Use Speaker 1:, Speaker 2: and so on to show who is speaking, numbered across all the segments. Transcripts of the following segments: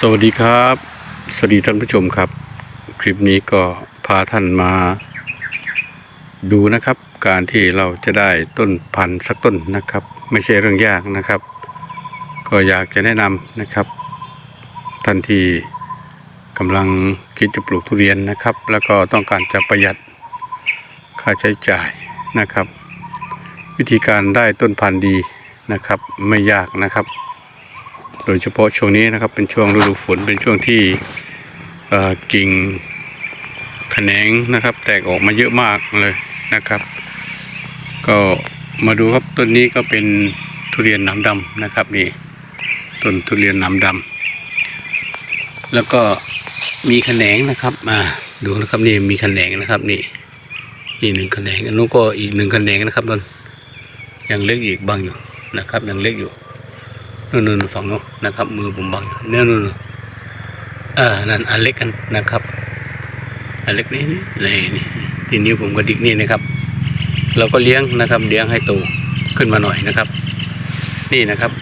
Speaker 1: สวัสดีครับ สวัสดีท่านผู้ชมครับ คลิปนี้ก็พาท่านมา ดูนะครับ การที่เราจะได้ต้นพันธุ์สักต้นนะครับ ไม่ใช่เรื่องยากนะครับ ก็อยากจะแนะนำนะครับ ท่านที่กำลังคิดจะปลูกทุเรียนนะครับ แล้วก็ต้องการจะประหยัดค่าใช้จ่ายนะครับ วิธีการได้ต้นพันธุ์ดีนะครับ ไม่ยากนะครับ โดยเฉพาะช่วงนี้นะครับเป็นช่วงฤดูฝนเป็นช่วงที่กิ่งแขนงนะครับ แตกออกมาเยอะมากเลยนะครับ ก็มาดูครับต้นนี้ก็เป็นทุเรียนหนามดำนะครับนี่ต้นทุเรียนหนามดำแล้วก็มีแขนงนะครับมาดูนะครับนี่มีแขนงนะครับนี่นี่หนึ่งแขนงอันนู้นก็อีกหนึ่งแขนงนะครับต้นยังเล็กอีกบางอยู่นะครับยังเล็กอยู่ นู่นนฝั่งนู้นนะครับ มือผมบังเนี่ยนู่นนู่นเออนั่นอันเล็กกันนะครับอันเล็กนี่นี่นี่ที่นิ้วผมกระดิกนี่นะครับ เราก็เลี้ยงนะครับ เลี้ยงให้โตขึ้นมาหน่อยนะครับ นี่นะครับ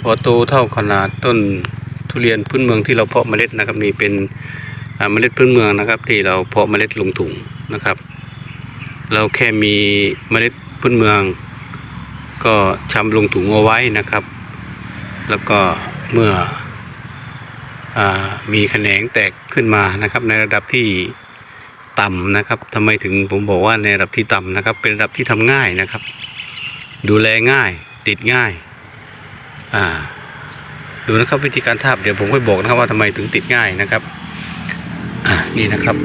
Speaker 1: พอโตเท่าขนาดต้นทุเรียนพื้นเมืองที่เราเพาะเมล็ดนะครับนี่เป็นเมล็ดพื้นเมืองนะครับ ที่เราเพาะเมล็ดลงถุงนะครับ เราแค่มีเมล็ดพื้นเมือง ก็ชำลงถุงเอาไว้นะครับ แล้วก็เมื่ออมีแขนงแตกขึ้นมานะครับ ในระดับที่ต่ำนะครับทำไมถึงผมบอกว่าในระดับที่ต่ำนะครับ เป็นระดับที่ทำง่ายนะครับ ดูแลง่ายติดง่ายอ่าดูนะครับวิธีการทาบเดี๋ยวผมค่อยบอกนะครับว่าทำไมถึงติดง่ายนะครับอ่านี่นะครับ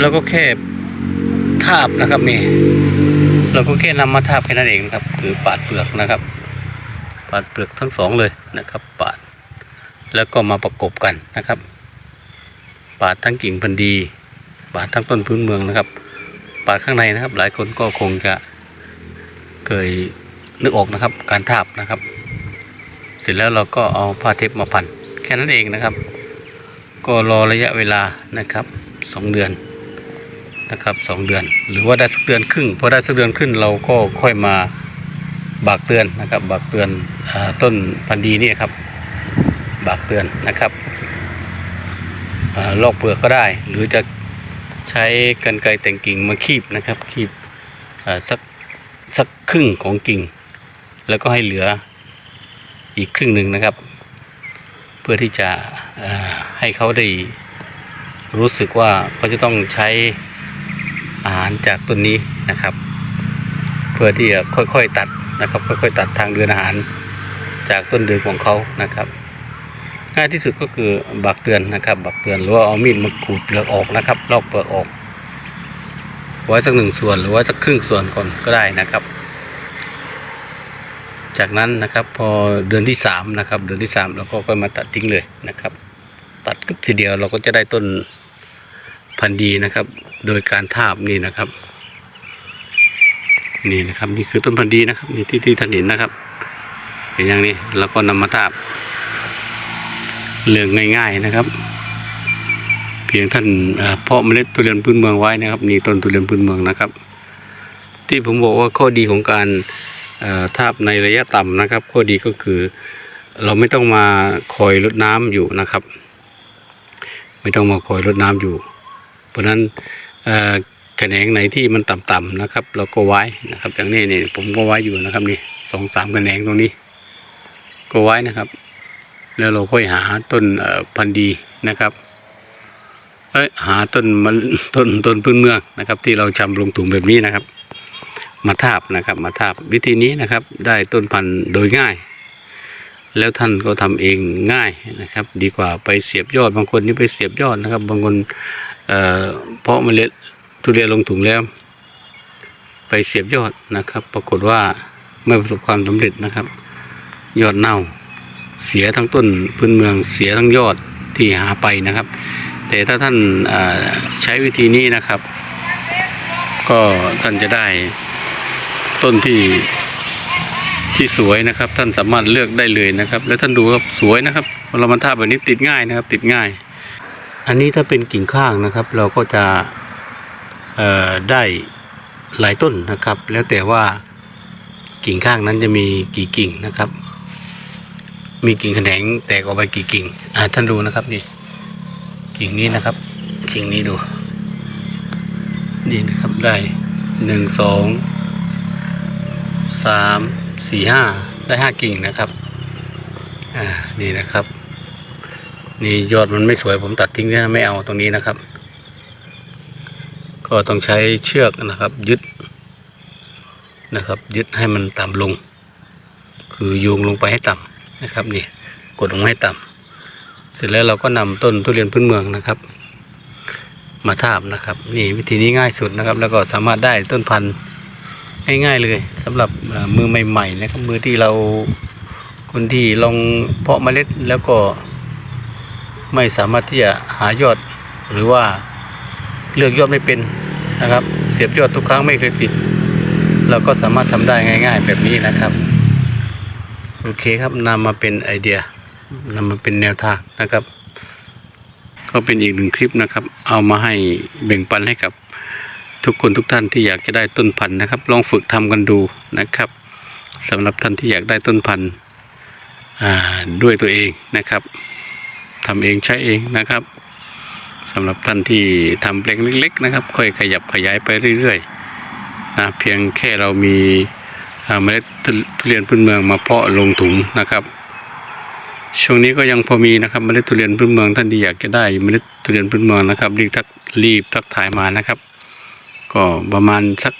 Speaker 1: แล้วก็แค่ทาบนะครับนี่เราก็แค่นำมาทาบแค่นั้นเองครับ คือปาดเปลือกนะครับาดเปลือกทั้งสองเลยนะครับ ปาด แล้วก็มาประกบกันนะครับ ปาดทั้งกิ่งพันธุ์ดี ปาดทั้งต้นพื้นเมืองนะครับ ปาดข้างในนะครับ หลายคนก็คงจะเคยนึกออกนะครับ การทาบนะครับ เสร็จแล้วเราก็เอาผ้าเทปมาพันแค่นั้นเองนะครับ ก็รอระยะเวลานะครับสองเดือนนะครับสองเดือน หรือว่าได้สักเดือนครึ่งพอได้สักเดือนครึ่งเราก็ค่อยมา บากเตือนนะครับ บากเตือนอต้นพันธุ์ดีนี่ครับ บากเตือนนะครับอลอกเปลือกก็ได้ หรือจะใช้กรรไกรแต่งกิ่งมาคีบนะครับ คีบสักสักครึ่งของกิ่ง แล้วก็ให้เหลืออีกครึ่งหนึ่งนะครับ เพื่อที่จะให้เขาได้รู้สึกว่าเขาจะต้องใช้อาหารจากต้นนี้นะครับ เพื่อที่จะค่อยๆตัด นะครับค่อยๆตัดทางเดินอาหาร จากต้นเดือนของเขานะครับ ง่ายที่สุดก็คือบักเตือนนะครับ บักเตือนหรือว่าเอามีดมาขูดเปลือกออกนะครับลอกเปลือกออกไว้สักหนึ่งส่วนหรือว่าสักครึ่งส่วนก่อนก็ได้นะครับ จากนั้นนะครับพอเดือนที่สามนะครับ เดือนที่สามเราก็ค่อยมาตัดทิ้งเลยนะครับ ตัดกึบทีเดียวเราก็จะได้ต้นพันธุ์ดีนะครับ โดยการทาบนี่นะครับ นี่นะครับ นี่คือต้นพันธุ์ดีนะครับนี่ที่ที่ท่านเห็นนะครับเห็นอย่างนี้เราก็นำมาทาบเรื่องง่าย ๆนะครับ เพียงท่านเพาะเมล็ดทุเรียนพื้นเมืองไว้นะครับนี่ต้นทุเรียนพื้นเมืองนะครับ ที่ผมบอกว่าข้อดีของการทาบในระยะต่ำนะครับ ข้อดีก็คือ เราไม่ต้องมาคอยรดน้ำอยู่นะครับ ไม่ต้องมาคอยรดน้ำอยู่ เพราะฉะนั้น แขนงไหนที่มันต่ำๆนะครับเราก็ไว้นะครับอย่างนี้นี่ผมก็ไว้อยู่นะครับนี่สองสามแขนงตรงนี้ ก็ไว้นะครับ แล้วเราค่อยหาต้นพันธุ์ดีนะครับเอ้ยหาต้นมันต้นต้นพื้นเมืองนะครับ ที่เราชำลงถุงแบบนี้นะครับ มาทาบนะครับ มาทาบวิธีนี้นะครับ ได้ต้นพันธุ์โดยง่าย แล้วท่านก็ทำเองง่ายนะครับ ดีกว่าไปเสียบยอดบางคนนี่ไปเสียบยอดนะครับ บางคนเอ่อเพาะเมล็ด ทุเรียนลงถุงแล้ว ไปเสียบยอดนะครับ ปรากฏว่าไม่ประสบความสำเร็จนะครับ ยอดเน่า เสียทั้งต้นพื้นเมืองเสียทั้งยอดที่หาไปนะครับ แต่ถ้าท่านใช้วิธีนี้นะครับ ก็ท่านจะได้ต้นที่ที่สวยนะครับ ท่านสามารถเลือกได้เลยนะครับ แล้วท่านดูครับสวยนะครับเรามาทาแบบนี้ติดง่ายนะครับ ติดง่าย อันนี้ถ้าเป็นกิ่งข้างนะครับ เราก็จะ ได้หลายต้นนะครับ แล้วแต่ว่ากิ่งข้างนั้นจะมีกี่กิ่งนะครับ มีกิ่งแขนงแตกออกไปกี่กิ่งอาท่านดูนะครับนี่กิ่งนี้นะครับกิ่งนี้ดูนี่นะครับได้หนึ่งสองสามสี่ห้าได้ห้ากิ่งนะครับอ่านี่นะครับ นี่ยอดมันไม่สวยผมตัดทิ้งนะไม่เอาตรงนี้นะครับ ก็ต้องใช้เชือกนะครับ ยึดนะครับ ยึดให้มันต่ำลง คือโยงลงไปให้ต่ำนะครับนี่กดลงให้ต่ำเสร็จแล้วเราก็นำต้นทุเรียนพื้นเมืองนะครับ มาทาบนะครับนี่วิธีนี้ง่ายสุดนะครับ แล้วก็สามารถได้ต้นพันธุ์ง่ายๆเลยสำหรับมือใหม่ๆนะครับมือที่เราคนที่ลองเพาะเมล็ดแล้วก็ไม่สามารถที่จะหายอดหรือว่าเลือกยอดไม่เป็น นะครับ เสียบยอดทุกครั้งไม่เคยติด เราก็สามารถทำได้ง่าย ๆ แบบนี้นะครับ โอเคครับนำมาเป็นไอเดียนำมาเป็นแนวทางนะครับ ก็เป็นอีกหนึ่งคลิปนะครับ เอามาให้แบ่งปันให้กับทุกคนทุกท่านที่อยากจะได้ต้นพันธุ์นะครับ ลองฝึกทำกันดูนะครับสำหรับท่านที่อยากได้ต้นพันธุ์ด้วยตัวเองนะครับทำเองใช้เองนะครับ สำหรับท่านที่ทำแปลงเล็ก ๆ นะครับ ค่อยขยับขยายไปเรื่อยๆนะเพียงแค่เรามีเมล็ดทุเรียนพื้นเมืองมาเพาะลงถุงนะครับ ช่วงนี้ก็ยังพอมีนะครับเมล็ดทุเรียนพื้นเมืองท่านที่อยากจะได้เมล็ดทุเรียนพื้นเมืองนะครับรีบทักรีบทักถ่ายมานะครับ ก็ประมาณสัก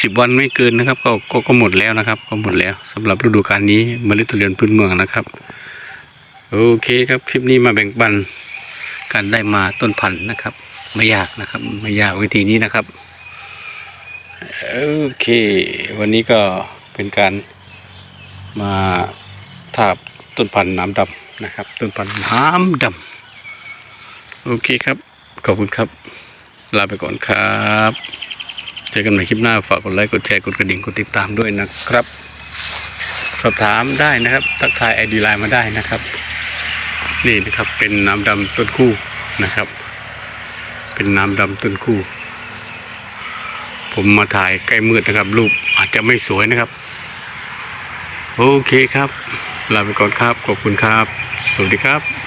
Speaker 1: สิบวันไม่เกินนะครับ ก็ก็ก็หมดแล้วนะครับ ก็หมดแล้วสำหรับฤดูกาลนี้เมล็ดทุเรียนพื้นเมืองนะครับ โอเคครับคลิปนี้มาแบ่งปัน การได้มาต้นพันธุ์นะครับ ไม่ยากนะครับ ไม่ยากวิธีนี้นะครับโอเค วันนี้ก็เป็นการมาทาบต้นพันธุ์น้ำดำนะครับ ต้นพันธุ์น้ำดำโอเคครับ ขอบคุณครับ ลาไปก่อนครับเจอกันใหม่คลิปหน้าฝากกดไลค์กดแชร์กดกระดิ่งกดติดตามด้วยนะครับ สอบถามได้นะครับ ทักทายไอดีไลน์มาได้นะครับ นี่นะครับ เป็นน้ำดำต้นคู่นะครับ เป็นน้ำดำต้นคู่ ผมมาถ่ายใกล้มืดนะครับ รูปอาจจะไม่สวยนะครับ โอเคครับ ลาไปก่อนครับ ขอบคุณครับ สวัสดีครับ